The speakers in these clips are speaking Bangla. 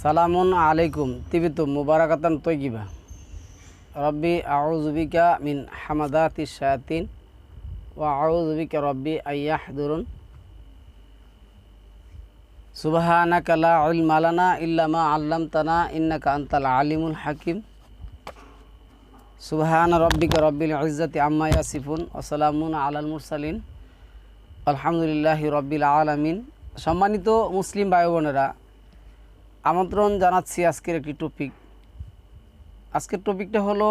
সালামুন আলাইকুম, তিবিতু মুবারাকাতান তৈগিবা রব্বি আউজুবিকা মিন হামাদাতি শায়াতিন, ওয়া আউজুবিকা রব্বি আইয়াহদুরুন। সুবহানাকা লা ইলমা লানা ইল্লা মা আল্লামতানা ইন্নাকা আনতাল আলিমুল হাকিম। সুবহান রব্বিকা রব্বিল ইজ্জাতি আম্মা ইয়াসিফুন, ওয়া সালামুন আলাল মুরসালিন। আলহামদুলিল্লাহি রব্বিল আলামিন। সম্মানিত মুসলিম ভাই বোনেরা আমন্ত্রণ জানাচ্ছি আজকের একটি টপিক আজকের টপিকটা হলো,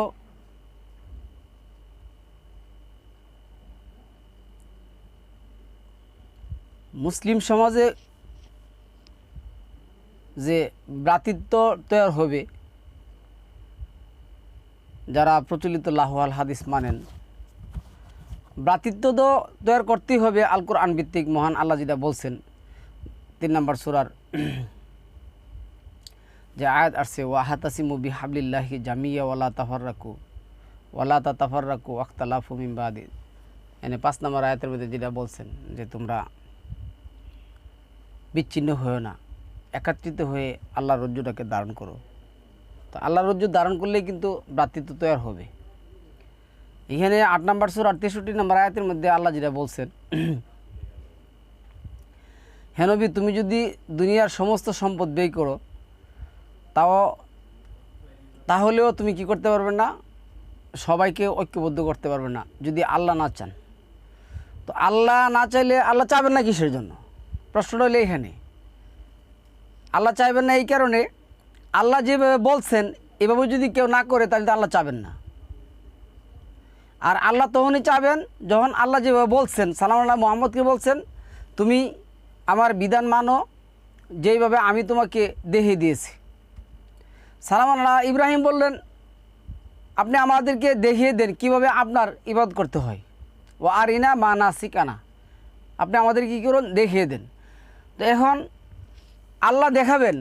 মুসলিম সমাজে যে ভ্রাতৃত্ব তৈরি হবে, যারা প্রচলিত লাহওয়াল হাদিস মানেন, ভ্রাতৃত্ব তো তৈরি করতেই হবে আল কোরআন ভিত্তিক মহান আল্লাহ যেটা বলছেন, তিন নম্বর সুরার যে আয়াত আসছে ওয়াহাতাসিমু বিহাবলিল্লাহি জামিয়া ওয়ালা তাফাররাকু, ওয়ালা তা তাফাররাকু ওয়াক্তালাফু বাদি এনে পাঁচ নম্বর আয়াতের মধ্যে যেটা বলছেন যে তোমরা বিচ্ছিন্ন হয়েও না, একাত্রিত হয়ে আল্লাহ রজ্জুটাকে ধারণ করো। তো আল্লাহ রজ্জু ধারণ করলেই কিন্তু ভ্রাতৃত্ব তৈরি হবে। এখানে আট নম্বর সুর আর তেষট্টি নম্বর আয়াতের মধ্যে আল্লাহ যেটা বলছেন হেনবি তুমি যদি দুনিয়ার সমস্ত সম্পদ ব্যয় করো তাও তাহলেও তুমি কি করতে পারবে না? সবাইকে ঐক্যবদ্ধ করতে পারবে না, যদি আল্লাহ না চান। তো আল্লাহ না চাইলে আল্লাহ চাবেন না কিসের জন্য? প্রশ্নটা হলো এখানে। আল্লাহ চাইবেন না এই কারণে আল্লাহ যেভাবে বলছেন, এভাবে যদি কেউ না করে, তাহলে তো আল্লাহ চাবেন না। আর আল্লাহ তখনই চাবেন যখন আল্লাহ যেভাবে বলছেন, সালাম আল্লাহ মোহাম্মদকে বলছেন, তুমি আমার বিধান মানো, যেইভাবে আমি তোমাকে দেহে দিয়েছি। সালাম আল্লাহ, ইব্রাহিম বললেন, আপনি আমাদেরকে দেখিয়ে দেন কীভাবে আপনার ইবাদ করতে হয়। ও আর ইনা মা না শিকানা আপনি আমাদের কী করুন? দেখিয়ে দেন। তো এখন আল্লাহ দেখাবেন,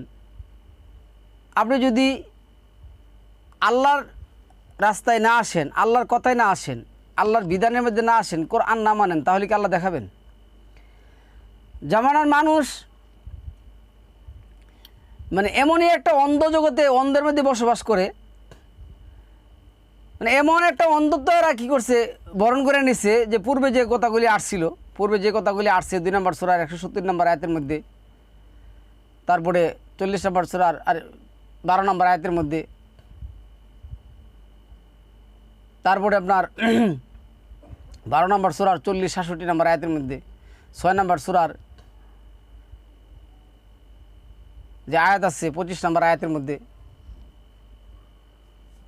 আপনি যদি আল্লাহর রাস্তায় না আসেন, আল্লাহর কথায় না আসেন, আল্লাহর বিধানের মধ্যে না আসেন, কোরআন না মানেন, তাহলে কি আল্লাহ দেখাবেন? জামানার মানুষ মানে এমনই একটা অন্ধ জগতে অন্ধের মধ্যে বসবাস করে। মানে এমন একটা অন্ধত্ব এরা কী করছে, বরণ করে নিছে যে পূর্বে যে কথাগুলি আসছিল, পূর্বে যে কথাগুলি আসছে, দুই নম্বর সোরার একশো সত্তর নম্বর আয়াতের মধ্যে, তারপরে চল্লিশ নম্বর সোরার আর বারো নম্বর আয়াতের মধ্যে, তারপরে আপনার বারো নম্বর সোরার চল্লিশ সাতষট্টি নম্বর আয়াতের মধ্যে, ছয় নম্বর সোরার যে আয়াত আছে, পঁচিশ নম্বর আয়াতের মধ্যে।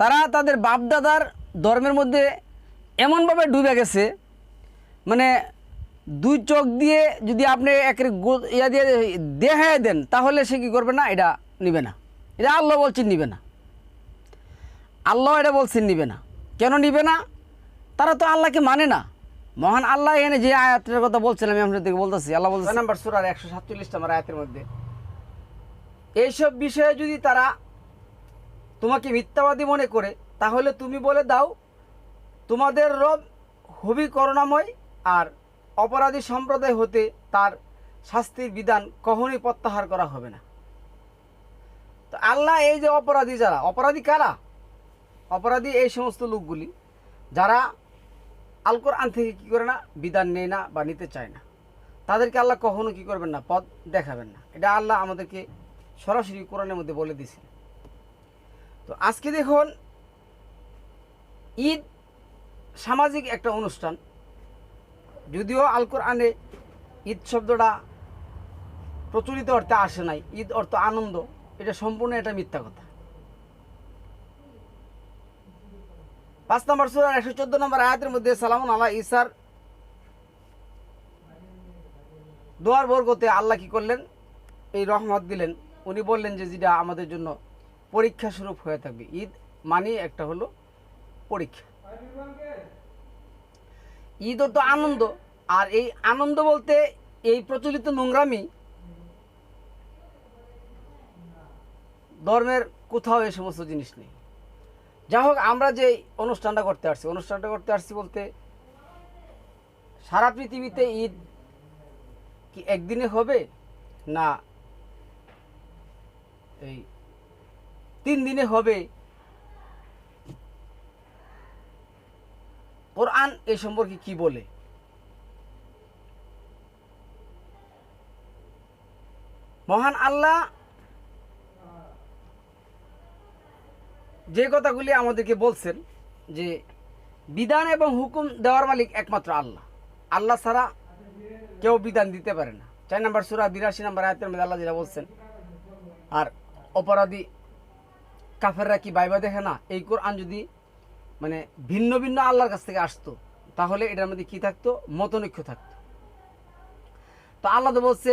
তারা তাদের বাপদাদার ধর্মের মধ্যে এমনভাবে ডুবে গেছে মানে দুই চোখ দিয়ে যদি আপনি একের ইয়া দিয়ে দেখায় দেন, তাহলে সে কী করবে না? এটা নিবে না। এটা আল্লাহ বলছেন নিবে না। আল্লাহ এটা বলছেন নিবে না। কেন নিবে না? তারা তো আল্লাহকে মানে না। মহান আল্লাহ এনে যে আয়াতের কথা বলছেন, আমি আপনাদেরকে বলতেছি, আল্লাহ বলছে নাম্বার সুরার একশো সাতচল্লিশ নম্বর আয়াতের মধ্যে। এইসব বিষয়ে যদি তারা তোমাকে মিথ্যাবাদী মনে করে, তাহলে তুমি বলে দাও, তোমাদের রব খুবই করুণাময় আর অপরাধী সম্প্রদায় হতে তার শাস্তির বিধান কখনই প্রত্যাহার করা হবে না। তো আল্লাহ এই যে অপরাধী যারা, অপরাধী কারা? অপরাধী এই সমস্ত লোকগুলি, যারা আল কোরআন থেকে কী করে না, বিধান নেয় না বা নিতে চায় না। তাদেরকে আল্লাহ কখনো কি করবেন না? পথ দেখাবেন না। এটা আল্লাহ আমাদেরকে সরাসরি কোরআনের মধ্যে বলে দিছে। তো আজকে দেখুন, ঈদ সামাজিক একটা অনুষ্ঠান। যদিও আল কোরআনে ঈদ শব্দটা প্রচলিত অর্থে আসে নাই, ঈদ অর্থ আনন্দ, এটা সম্পূর্ণ এটা মিথ্যা কথা। পাঁচ নম্বর সুরার একশো চোদ্দ নম্বর আয়াতের মধ্যে সালামুন আল্লাহ ইসার দোয়ার বর্গতে আল্লাহ কি করলেন? এই রহমত দিলেন। উনি বললেন যে যেটা আমাদের জন্য পরীক্ষা স্বরূপ হয়ে থাকবে। ঈদ মানে একটা হলো পরীক্ষা। ঈদ তো আনন্দ। আর এই আনন্দ বলতে এই প্রচলিত নোংরামি ধর্মের কোথাও এই সমস্ত জিনিস নেই। যা হোক আমরা যে অনুষ্ঠানটা করতে আসছি, অনুষ্ঠানটা করতে আসছি বলতে সারা পৃথিবীতে ঈদ কি একদিনে হবে? না এই তিন দিনে হবে। কোরআন এই সম্পর্কে কি বলে? মহান আল্লাহ যে কথাগুলি আমাদেরকে বলছেন যে বিধান এবং হুকুম দেওয়ার মালিক একমাত্র আল্লাহ। আল্লাহ ছাড়া কেউ বিধান দিতে পারে না। চার নম্বর সুরা বিরাশি নাম্বার আয়াতের মধ্যে আল্লাহ যেটা বলছেন, আর অপরাধী কাফেররা কি বাইবা দেখে না? এই কোরআন যদি মানে ভিন্ন ভিন্ন আল্লাহর কাছ থেকে আসতো, তাহলে এটার মধ্যে কি থাকতো? মতনৈক্য থাকতো। তো আল্লাহ তো বলছে,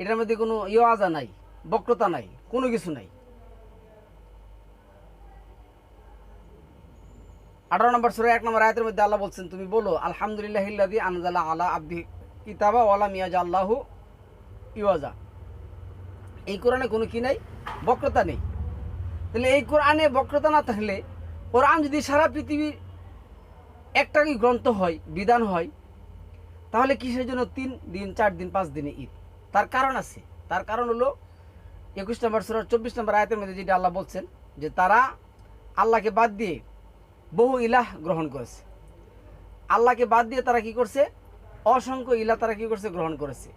এটার মধ্যে কোনো ইয়োয়াজা নাই, বক্রতা নাই, কোনো কিছু নাই। আঠারো নম্বর সুরা এক নম্বর আয়াতের মধ্যে আল্লাহ বলছেন, তুমি বলো আলহামদুলিল্লাহ ইল্লাদি আনজালা আলা আব্দি কিতাবা ওয়ালা মিয়াজা আল্লাহু ইওয়াজা। এই কোরআনে কোনো কি নাই? বক্রতা নেই। তাহলে এই কোরআনে বক্রতা না থাকলে কোরআন যদি সারা পৃথিবীর একটাই গ্রন্থ হয়, বিধান হয়, তাহলে কিসের জন্য তিন দিন, চার দিন, পাঁচ দিনে ঈদ? তার কারণ আছে। তার কারণ হলো একুশ নম্বর সুরার চব্বিশ নম্বর আয়তের মধ্যে যেটা আল্লাহ বলছেন যে তারা আল্লাহকে বাদ দিয়ে বহু ইলাহ গ্রহণ করেছে। আল্লাহকে বাদ দিয়ে তারা কি করছে? অসংখ্য ইলা তারা কি করছে? গ্রহণ করেছে।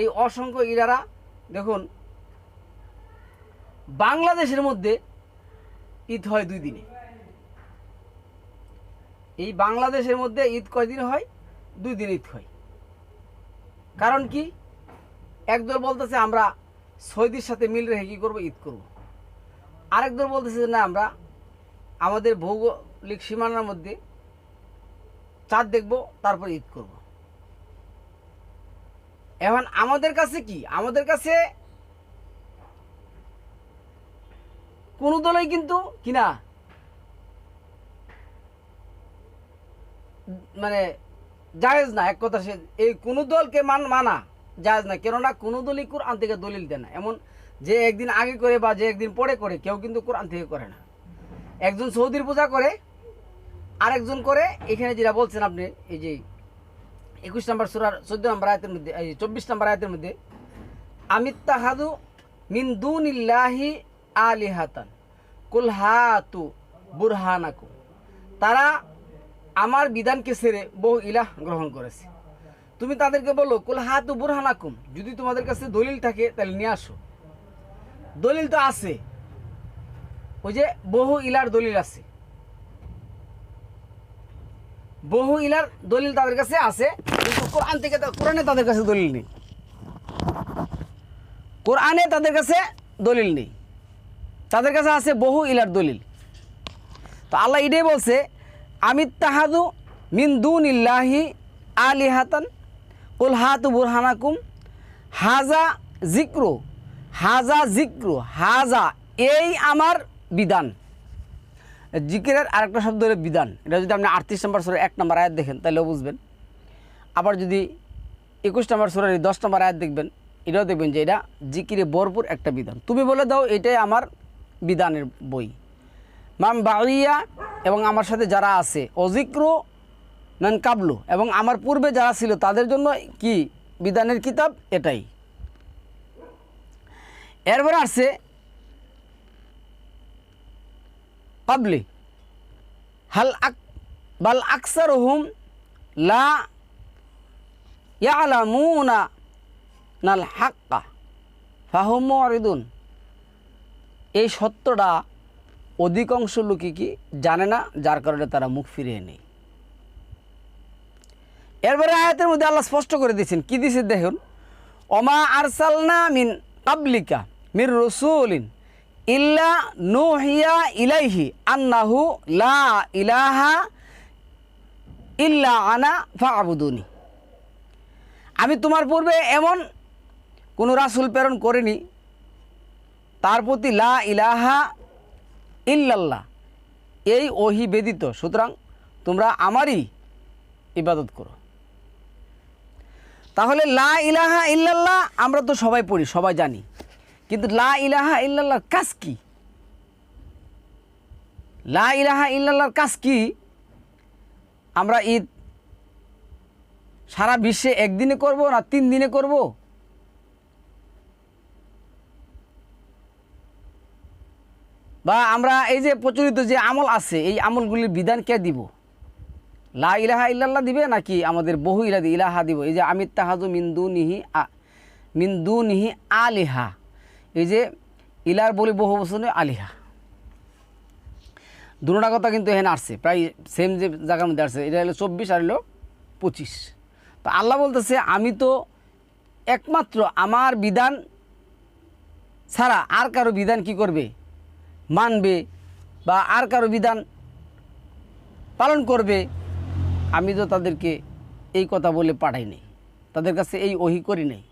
এই অসংখ্য ইলারা দেখুন বাংলাদেশের মধ্যে ঈদ হয় দুই দিনে। এই বাংলাদেশের মধ্যে ঈদ কয়দিন হয়? দুই দিন ঈদ হয়। কারণ কি? একদল বলতেছে, আমরা সৌদির সাথে মিল রেখে কী করব? ঈদ করব। আরেক দল বলতেছে, না, আমরা আমাদের ভৌগোলিক সীমানার মধ্যে চাঁদ দেখব, তারপর ঈদ করব। এখন আমাদের কাছে কি? আমাদের কাছে কোনো দলই কিন্তু কিনা মানে জায়েজ না, এক কথা সে এই কোনো দলকে মান মানা, জায়েজ না। কেননা কোনো দলই কোরআন থেকে দলিল দেয় না। এমন যে একদিন আগে করে বা যে একদিন পরে করে, কেউ কিন্তু কোরআন থেকে করে না। একজন সৌদির পূজা করে, আরেকজন করে। এখানে যেটা বলছেন আপনি, এই যে একুশ নম্বর সুরার চোদ্দ নম্বর আয়তের মধ্যে, এই চব্বিশ নম্বর আয়তের মধ্যে, আমিত্তাহাদু মিন দুনিল্লাহি আলিহাতান। কুল হাতু বুরহানাকু তারা আমার বিধানকে ছেড়ে বহু ইলাহ গ্রহণ করেছে। তুমি তাদেরকে বলো, কুল হাতু বুরহানাকুম, যদি তোমাদের কাছে দলিল থাকে, তাহলে নিয়ে আসো। দলিল তো আছে। ওই যে বহু ইলার দলিল আছে। বহু ইলার দলিল তাদের কাছে আছে, কিন্তু কোরআন থেকে কোরআনে তাদের কাছে দলিল নেই। কোরআনে তাদের কাছে দলিল নেই। তাদের কাছে আছে বহু ইলার দলিল। তো আল্লাহ এটাই বলছে, আমি তাহাদু মিন দুন ইল্লাহি আলি হাতান উল হাতু বুরহানাকুম, হাজা জিক্রু হাজা জিক্রু, হাজা এই আমার বিধান। জিকিরের আরেকটা শব্দ হলো বিধান। এটা যদি আপনি আটত্রিশ নম্বর সুরের এক নম্বর আয়াত দেখেন, তাহলেও বুঝবেন। আবার যদি একুশ নম্বর সুরের দশ নম্বর আয়াত দেখবেন, এটাও দেখবেন যে এটা জিকিরে ভরপুর একটা বিধান। তুমি বলে দাও, এটাই আমার বিধানের বই। মাম বাউরিয়া এবং আমার সাথে যারা আছে, অজিক্রু নান কাবলু এবং আমার পূর্বে যারা ছিল, তাদের জন্য কি বিধানের কিতাব? এটাই। এরপরে আসছে কাবলি হাল আক, বাল আকসার হুম লা হাক্কা, ফাহুম মরিদুন এই সত্যটা অধিকাংশ লোকই কি জানে না, যার কারণে তারা মুখ ফিরিয়ে নেই এরপরে আয়াতের মধ্যে আল্লাহ স্পষ্ট করে দিয়েছেন, কি দিয়েছে দেখুন? অমা আরসালনা মিন কাবলিকা মির রসুলিন ইল্লা নুহিয়া ইলাইহি আন্নাহু লা ইলাহা ইল্লা আনা ফাবুদুনি। আমি তোমার পূর্বে এমন কোনো রাসুল প্রেরণ করিনি তার প্রতি লা ইলাহা ইল্লাল্লাহ। এই ওহি বেদিত সুতরাং তোমরা আমারই ইবাদত করো। তাহলে লা ইলাহা ইল্লাল্লাহ আমরা তো সবাই পড়ি, সবাই জানি। কিন্তু লা ইলাহা ইল্লাল্লাহর কাজ কি? লা ইলাহা ইল্লাল্লাহর কাজ কি? আমরা ঈদ সারা বিশ্বে একদিনে করব না তিন দিনে করব? বা আমরা এই যে প্রচলিত যে আমল আছে, এই আমলগুলির বিধান কে দিব? লা ইলাহা ইল্লাল্লাহ দিবে নাকি আমাদের বহু ইলা ইলাহা দিব? এই যে আমির তাহাজু মিন্দু নিহি আ মিন্দু নিহি আলিহা। এই যে ইলার বলি বহু বছর আলিহা। দুটা কথা কিন্তু এখানে আসছে, প্রায় সেম যে জায়গার মধ্যে আসছে। এটা হলো চব্বিশ আর হলো পঁচিশ। তো আল্লাহ বলতেছে, আমি তো একমাত্র আমার বিধান ছাড়া আর কারও বিধান কি করবে? মানবে বা আর কারও বিধান পালন করবে, আমি তো তাদেরকে এই কথা বলে পাঠাই নাই। তাদের কাছে এই ওহি করি নাই।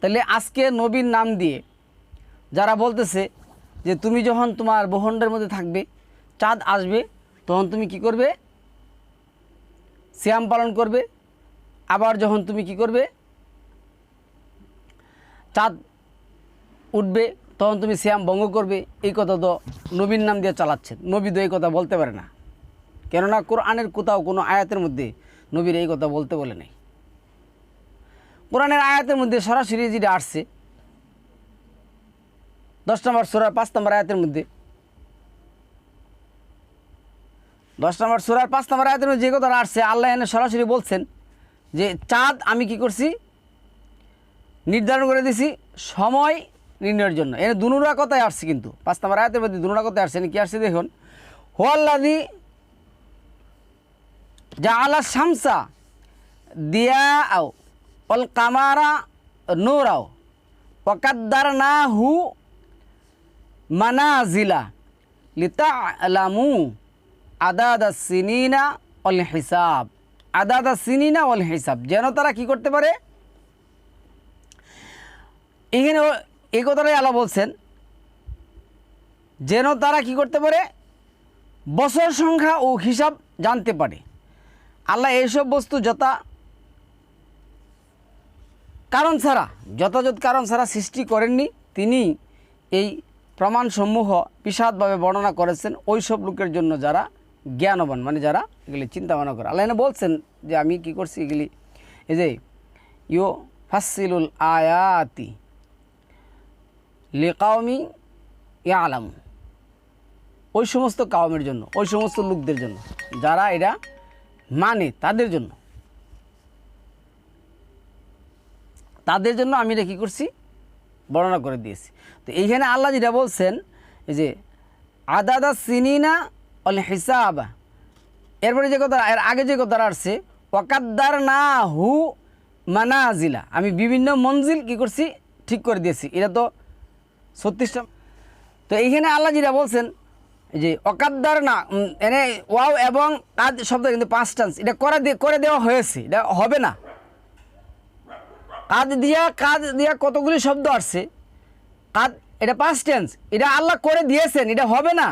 তাহলে আজকে নবীর নাম দিয়ে যারা বলতেছে যে তুমি যখন তোমার বহণ্ডের মধ্যে থাকবে, চাঁদ আসবে, তখন তুমি কি করবে? শ্যাম পালন করবে। আবার যখন তুমি কি করবে? চাঁদ উঠবে। তখন তুমি শ্যাম ভঙ্গ করবে, এই কথা তো নবীর নাম দিয়ে চালাচ্ছেন। নবী তো এই কথা বলতে পারে না। কেননা কোরআনের কোথাও কোনো আয়াতের মধ্যে নবীর এই কথা বলতে বলে নাই। কোরআনের আয়াতের মধ্যে সরাসরি যেটা আসছে, দশ নম্বর সোরার পাঁচ নম্বর আয়াতের মধ্যে। দশ নম্বর সোরার পাঁচ নম্বর আয়াতের মধ্যে যে কথাটা আসছে, আল্লাহ এনে সরাসরি বলছেন যে, চাঁদ আমি কি করছি? নির্ধারণ করে দিছি, সময় নির্ণয়ের জন্য। এনে দুনুরা কথায় আসছে কিন্তু। পাঁচ নম্বর আয়াতের মধ্যে দুনুরা কথায় আসছে কি আসছে দেখুন? হোয়াল্লাদি যা আলা শামসা দিয়া আও অল কামারা নোরাও ওকাদ্দার না হু মানাজিলা লিতা আলামু আদাদা সিনিনা অল হিসাব। আদাদা সিনিনা অল হিসাব। যেন তারা কি করতে পারে? এখানে এই কথাটাই আল্লাহ বলছেন, যেন তারা কি করতে পারে? বছর সংখ্যা ও হিসাব জানতে পারে। আল্লাহ এইসব বস্তু যথা কারণ ছাড়া, যথাযথ কারণ ছাড়া সৃষ্টি করেননি, তিনি এই প্রমাণসমূহ বিশাদভাবে বর্ণনা করেছেন ওই সব লোকের জন্য যারা জ্ঞানবান মানে যারা এগুলি চিন্তা ভাবনা করে। আল্লাহ বলছেন যে আমি কি করছি এগুলি? এই যে ইউ ফাসিলুল আয়াতি। লিকাওমি ইয়ালাম। ওই সমস্ত কাউমের জন্য, ওই সমস্ত লোকদের জন্য, যারা এটা মানে তাদের জন্য। তাদের জন্য আমি এটা কী করছি? বর্ণনা করে দিয়েছি। তো এইখানে আল্লাহ যেটা বলছেন যে, আদাদা সিনিনা অল হিসাব। এরপরে যে কথা এর আগে যে কথাটা আসছে ওকাদ্দার না হু মানাজিলা। আমি বিভিন্ন মঞ্জিল কি করছি? ঠিক করে দিয়েছি। এটা তো ছত্রিশটা তো এইখানে আল্লাহ যেটা বলছেন যে অকাদ্দার না এনে ওয়াও এবং কাদ শব্দ কিন্তু পাঁচ টান্স এটা করে করে দেওয়া হয়েছে, এটা হবে না। কাদ দিয়া কাদ দিয়া কতগুলি শব্দ আসছে, কাদ, এটা পাঁচ টেন্স এটা আল্লাহ করে দিয়েছেন, এটা হবে না।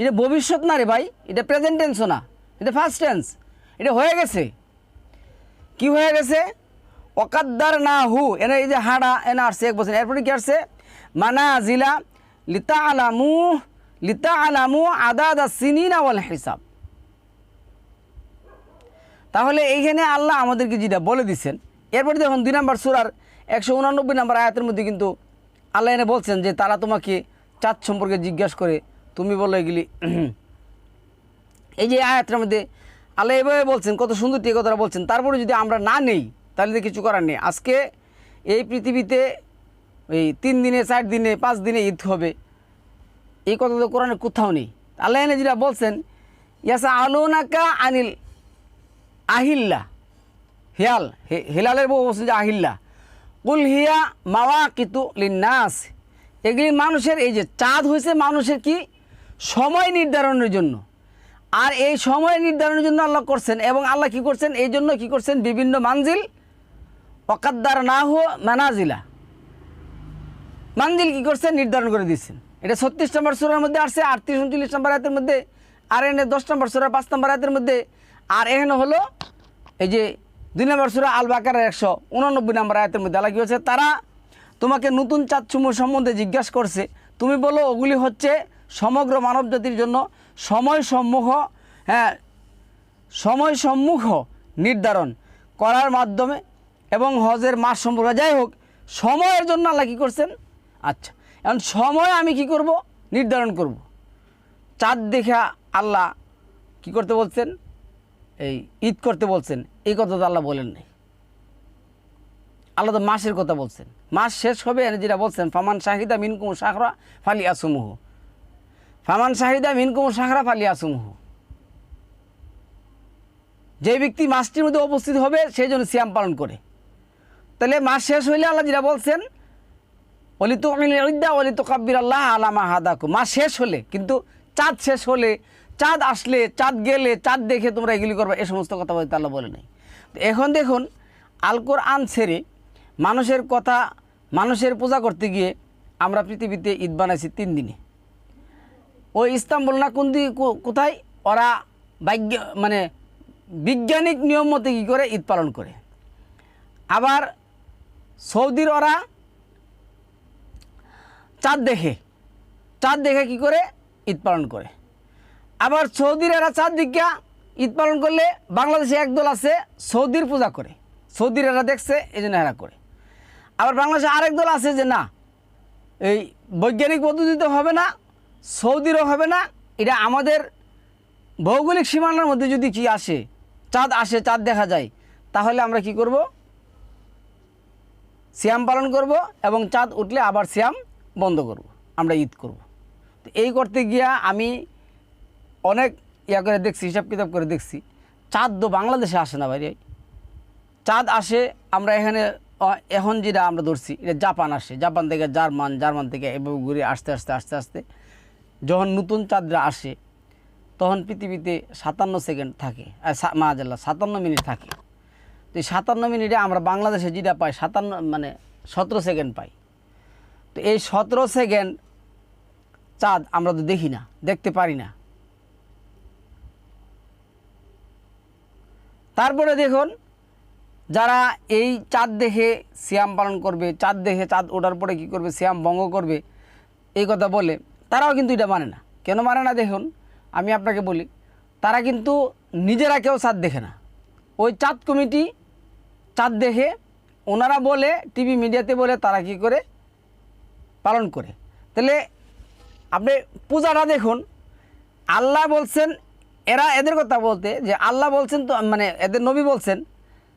এটা ভবিষ্যৎ না রে ভাই, এটা প্রেজেন্ট টেন্সও না, এটা ফার্স্ট টেন্স এটা হয়ে গেছে। কি হয়ে গেছে? অকাদ্দার না হু এনে এই যে হাড়া, এনে আসছে এক বছর। এরপরে কি আসছে? মানা জিলা লিতা আলামু লিতা আলামু আদা আদাদা সিনিনা ওয়াল হিসাব। তাহলে এইখানে আল্লাহ আমাদেরকে যেটা বলে দিচ্ছেন এরপরে দেখুন দুই নম্বর সুরার একশো উনানব্বই নম্বর আয়াতের মধ্যে কিন্তু আল্লাহ এনে বলছেন যে, তারা তোমাকে চাঁদ সম্পর্কে জিজ্ঞাসা করে, তুমি বলো এগুলি। এই যে আয়াতের মধ্যে আল্লাহ এভাবে বলছেন, কত সুন্দর এই কথাটা বলছেন। তারপরে যদি আমরা না নেই তাহলে তো কিছু করার নেই। আজকে এই পৃথিবীতে এই তিন দিনে, চার দিনে, পাঁচ দিনে ঈদ হবে। এই কথা তো কোরআনে কোথাও নেই। আল্লাহ যেটা বলছেন ইয়াসা আলোনাকা আনিল আহিল্লা। হিয়াল হেলালের বউ বলছে যে আহিল্লা। কুল হিয়া মাওয়া কিতু লিন্নাস। এগুলি মানুষের, এই যে চাঁদ হয়েছে মানুষের কি? সময় নির্ধারণের জন্য। আর এই সময় নির্ধারণের জন্য আল্লাহ করছেন এবং আল্লাহ কি করছেন? এই জন্য কি করছেন? বিভিন্ন মানজিল অকাদ্দার না হো মানাজিলা। মানজিল কি করছে? নির্ধারণ করে দিচ্ছেন এটা ছত্রিশ নম্বর সুরার মধ্যে আসছে, আটত্রিশ উনচল্লিশ নম্বর আয়তের মধ্যে, আর এখানে দশ নম্বর সুরা, পাঁচ নম্বর আয়তের মধ্যে, আর এহেন হলো এই যে দুই নম্বর সুরা আল বাকারের একশো উননব্বই নম্বর আয়তের মধ্যে আল্লাহ কী হচ্ছে তারা তোমাকে নতুন চাঁদসমূহ সম্বন্ধে জিজ্ঞাসা করছে। তুমি বলো, ওগুলি হচ্ছে সমগ্র মানব জাতির জন্য সময় সম্মুখ হ্যাঁ সময় সম্মুখ নির্ধারণ করার মাধ্যমে এবং হজের মাস সম্পর্কে যাই হোক, সময়ের জন্য আল্লাহ কী করছেন? আচ্ছা এখন সময় আমি কি করব? নির্ধারণ করব। চাঁদ দেখা আল্লাহ কি করতে বলছেন? এই ঈদ করতে বলছেন। এই কথা তো আল্লাহ বলেন নাই। আল্লাহ তো মাসের কথা বলছেন। মাস শেষ হবে যেটা বলছেন, ফামান শাহিদা মিনকুম শাহরা ফালি আসুমুহু ফামান শাহিদা মিনকুম শাহরা ফালি আসুমুহু যে ব্যক্তি মাসটির মধ্যে উপস্থিত হবে, সেই জন্য সিয়াম পালন করে। তাহলে মাস শেষ হইলে আল্লাহ যেটা বলছেন অলি তো ইদ্দা অলি তো কাব্বির আল্লাহ আলামা হাদাকু মাস শেষ হলে, কিন্তু চাঁদ শেষ হলে, চাঁদ আসলে, চাঁদ গেলে, চাঁদ দেখে তোমরা এগুলি করবে, এ সমস্ত কথা বলতে আল্লাহ বলে নাই। এখন দেখুন আলকোর আন ছেড়ে মানুষের কথা, মানুষের পূজা করতে গিয়ে আমরা পৃথিবীতে ঈদ বানাইছি তিন দিনে। ওই ইস্তাম্বুল না কোন দিকে কোথায়? ওরা বাগ্য মানে বিজ্ঞানিক নিয়ম মতে কী করে? ঈদ পালন করে। আবার সৌদির ওরা চাঁদ দেখে। চাঁদ দেখে কি করে? ঈদ পালন করে। আবার সৌদির এরা চাঁদ দিকা ঈদ পালন করলে বাংলাদেশে একদল আছে, সৌদির পূজা করে। সৌদির এরা দেখছে, এই জন্য এরা করে। আবার বাংলাদেশে আরেক দল আছে যে না, এই বৈজ্ঞানিক পদ্ধতিতে হবে না, সৌদিরও হবে না, এটা আমাদের ভৌগোলিক সীমানার মধ্যে যদি কি আসে, চাঁদ আসে, চাঁদ দেখা যায়, তাহলে আমরা কি করব? সিয়াম পালন করব এবং চাঁদ উঠলে আবার সিয়াম বন্ধ করব, আমরা ঈদ করব। তো এই করতে গিয়া আমি অনেক ইয়া করে দেখছি, হিসাব কিতাব করে দেখছি, চাঁদ তো বাংলাদেশে আসে না বাইরে চাঁদ আসে, আমরা এখানে এখন যেটা আমরা ধরছি, এটা জাপান আসে। জাপান থেকে জার্মান জার্মান থেকে এভাবে ঘুরে আসতে আসতে, আস্তে আস্তে যখন নতুন চাঁদরা আসে, তখন পৃথিবীতে সাতান্ন সেকেন্ড থাকে মাজাল্লাহ, সাতান্ন মিনিট থাকে। তো সাতান্ন মিনিটে আমরা বাংলাদেশে যেটা পাই, সাতান্ন মানে সতেরো সেকেন্ড পাই। তো এই সতেরো সেকেন্ড চাঁদ আমরা তো দেখি না, দেখতে পারি না। তারপরে দেখুন, যারা এই চাঁদ দেখে শ্যাম পালন করবে, চাঁদ দেখে চাঁদ ওঠার পরে কি করবে, সিয়াম ভঙ্গ করবে, এই কথা বলে, তারাও কিন্তু এটা মানে না। কেন মানে না দেখুন, আমি আপনাকে বলি, তারা কিন্তু নিজেরা কেউ চাঁদ দেখে না। ওই চাঁদ কমিটি চাঁদ দেখে ওনারা বলে, টিভি মিডিয়াতে বলে, তারা কি করে? পালন করে। তাহলে আপনি পূজাটা দেখুন। আল্লাহ বলছেন, এরা এদের কথা বলতে, যে আল্লাহ বলছেন তো মানে এদের নবী বলছেন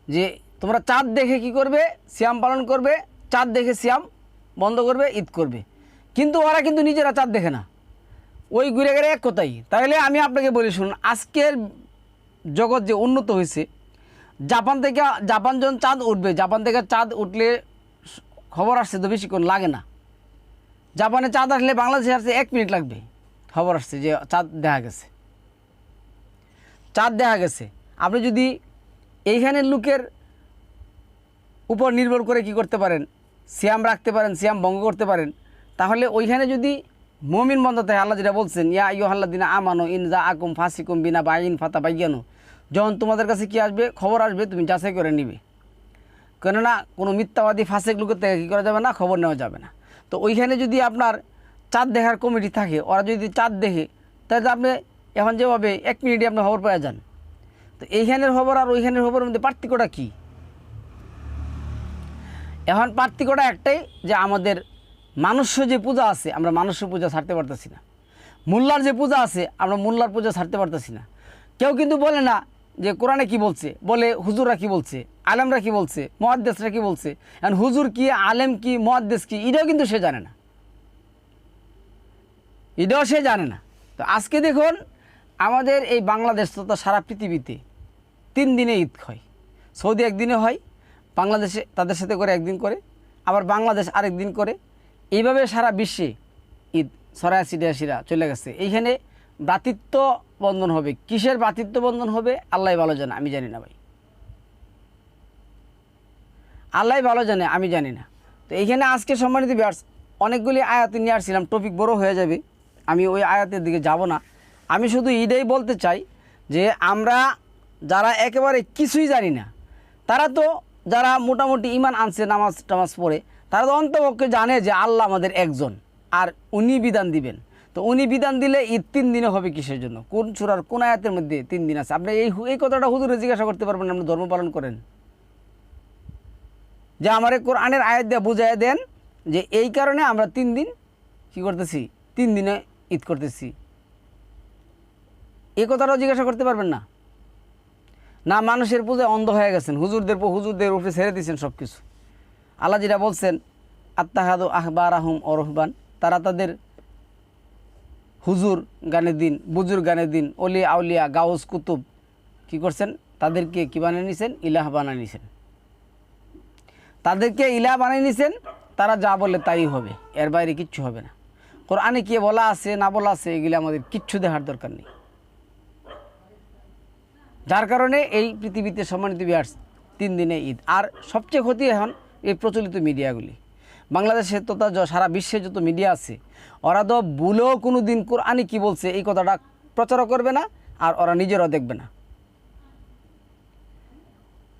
যে, তোমরা চাঁদ দেখে কি করবে? সিয়াম পালন করবে, চাঁদ দেখে সিয়াম বন্ধ করবে, ঈদ করবে। কিন্তু ওরা কিন্তু নিজেরা চাঁদ দেখে না। ওই ঘুরে গেলে এক কথাই। তাহলে আমি আপনাকে বলি শুনুন, আজকের জগৎ যে উন্নত হয়েছে জাপান থেকে জাপান যখন চাঁদ উঠবে, জাপান থেকে চাঁদ উঠলে খবর আসছে তো বেশিক্ষণ লাগে না। জাপানে চাঁদ আসলে বাংলাদেশে আসতে এক মিনিট লাগবে, খবর আসছে যে চাঁদ দেখা গেছে। চাঁদ দেখা গেছে। আপনি যদি এইখানের লোকের উপর নির্ভর করে কি করতে পারেন, সিয়াম রাখতে পারেন, সিয়াম ভঙ্গ করতে পারেন, তাহলে ওইখানে যদি মমিন বন্ধ থাকে, আল্লাহ যেটা বলছেন, ইয়া ইয় আল্লাহ দিনা আমানো ইন যা আকুম ফাসিকুম বিনা বাইন ফাতা বাইয়ানো যখন তোমাদের কাছে কি আসবে? খবর আসবে, তুমি যাচাই করে নিবে। কেননা, কোনো মিথ্যাবাদী ফাঁসেক লোকের থেকে কী করা যাবে না? খবর নেওয়া যাবে না। তো ওইখানে যদি আপনার চাঁদ দেখার কমিটি থাকে, ওরা যদি চাঁদ দেখে, তাহলে আপনি এখন যেভাবে এক মিনিটে আপনি খবর পাওয়া যান। তো এইখানের খবর আর ওইখানের খবরের মধ্যে পার্থক্যটা কী? এখন পার্থক্যটা একটাই যে আমাদের মানুষ্য যে পূজা আছে, আমরা মানুষ্য পূজা ছাড়তে পারতেছি না। মোল্লার যে পূজা আছে, আমরা মোল্লার পূজা ছাড়তে পারতেছি না। কেউ কিন্তু বলে না যে কোরআনে কি বলছে? বলে হুজুররা কি বলছে? আলেমরা কি বলছে? মহাদ্দেশরা কি বলছে? এখন হুজুর কি, আলেম কি মহাদ্দেশ কি এটাও কিন্তু সে জানে না। এটাও সে জানে না। তো আজকে দেখুন, আমাদের এই বাংলাদেশ তথা সারা পৃথিবীতে তিন দিনে ঈদ হয়। সৌদি একদিনে হয়, বাংলাদেশে তাদের সাথে করে একদিন করে, আবার বাংলাদেশ আরেক দিন করে। এইভাবে সারা বিশ্বে ঈদ সরাসি ডিয়াসিরা চলে গেছে। এইখানে ভ্রাতৃত্ব বন্ধন হবে। কিসের ভ্রাতৃত্ব বন্ধন হবে? আল্লাহ ভালো জানে, আমি জানি না ভাই। আল্লাহ ভালো জানে, আমি জানি না। তো এইখানে আজকে সম্মানিত বিয়ার্স অনেকগুলি আয়াতে নিয়ে আসছিলাম টপিক বড় হয়ে যাবে। আমি ওই আয়াতের দিকে যাব না। আমি শুধু এটাই বলতে চাই যে আমরা যারা একেবারে কিছুই জানি না, তারা তো যারা মোটামুটি ইমান আনছে নামাজ টামাজ পড়ে, তারা তো অন্তপক্ষে জানে যে আল্লাহ আমাদের একজন, আর উনি বিধান দিবেন। তো উনি বিধান দিলে ঈদ তিন দিনে হবে কিসের জন্য? কোন চূড়ার কোন আয়াতের মধ্যে তিন দিন আছে? আপনি এই এই কথাটা হুজুরে জিজ্ঞাসা করতে পারবেন আপনি ধর্ম পালন করেন। যে আমার এই কোরআনের আয়াত দিয়ে বুঝাই দেন যে এই কারণে আমরা তিন দিন কি করতেছি? তিন দিনে ঈদ করতেছি। এ কথাটাও জিজ্ঞাসা করতে পারবেন না? না, মানুষের পূজায় অন্ধ হয়ে গেছেন। হুজুরদের হুজুরদের উপরে ছেড়ে দিয়েছেন সব কিছু আল্লাহ যেটা বলছেন আত্মাহাদু আহবার আহম অরহবান তারা তাদের হুজুর গানের দিন, বুজুর গানের দিন, অলি, আউলিয়া, গাউস, কুতুব, কি করছেন? তাদেরকে কি বানিয়ে নিছেন? ইলাহ বানিয়ে নিছেন। তাদেরকে ইলাহ বানিয়ে নিছেন, তারা যা বলে তাই হবে, এর বাইরে কিচ্ছু হবে না। কোরআনে কি বলা আছে, না বলা আছে, এগুলি আমাদের কিচ্ছু দেখার দরকার নেই। যার কারণে এই পৃথিবীতে সম্মানিত বিহার তিন দিনে ঈদ। আর সবচেয়ে ক্ষতি এখন এই প্রচলিত মিডিয়াগুলি। বাংলাদেশে য- সারা বিশ্বে যত মিডিয়া আছে, ওরা তো ভুলেও কোনো দিন কোরআনে কী বলছে এই কথাটা প্রচারও করবে না আর ওরা নিজেরাও দেখবে না।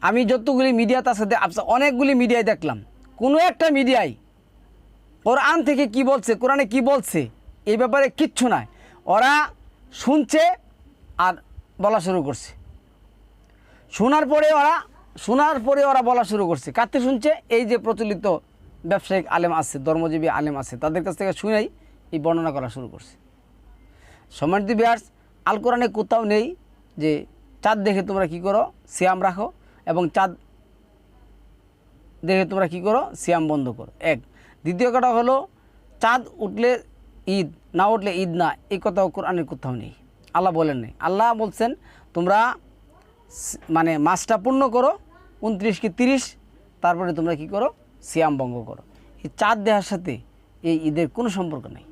আমি যতগুলি মিডিয়া তার সাথে অনেকগুলি মিডিয়ায় দেখলাম, কোনো একটা মিডিয়ায় কোরআন থেকে কি বলছে, কোরআনে কি বলছে, এই ব্যাপারে কিচ্ছু নাই। ওরা শুনছে আর বলা শুরু করছে। শোনার পরে ওরা শোনার পরে ওরা বলা শুরু করছে। কাতে শুনছে? এই যে প্রচলিত ব্যবসায়িক আলেম আছে, ধর্মজীবী আলেম আছে, তাদের কাছ থেকে শুনেই এই বর্ণনা করা শুরু করছে। সম্মানিত বিহার্স আল কোরআনে কোথাও নেই যে চাঁদ দেখে তোমরা কি করো? সিয়াম রাখো এবং চাঁদ দেখে তোমরা কি করো? সিয়াম বন্ধ করো। এক। দ্বিতীয় কথা হলো, চাঁদ উঠলে ঈদ, না উঠলে ঈদ না এই কথাও কোরআনের কোথাও নেই। আল্লাহ বলেন নেই। আল্লাহ বলছেন, তোমরা মানে মাসটা পূর্ণ করো, উনত্রিশ কি তিরিশ, তারপরে তোমরা কি করো? সিয়াম ভঙ্গ করো। এই চাঁদ দেওয়ার সাথে এই ঈদের কোনো সম্পর্ক নাই।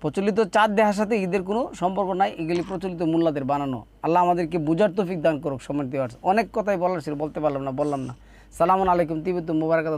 প্রচলিত চাঁদ দেহার সাথে ঈদের কোনো সম্পর্ক নাই, এগুলি প্রচলিত মোল্লাদের বানানো। আল্লাহ আমাদেরকে বুঝার তফিক দান করুক দেওয়ার অনেক কথাই বলার ছিল, বলতে পারলাম না, বললাম না। সালামুন আলাইকুম, তিবিত মুবারকাত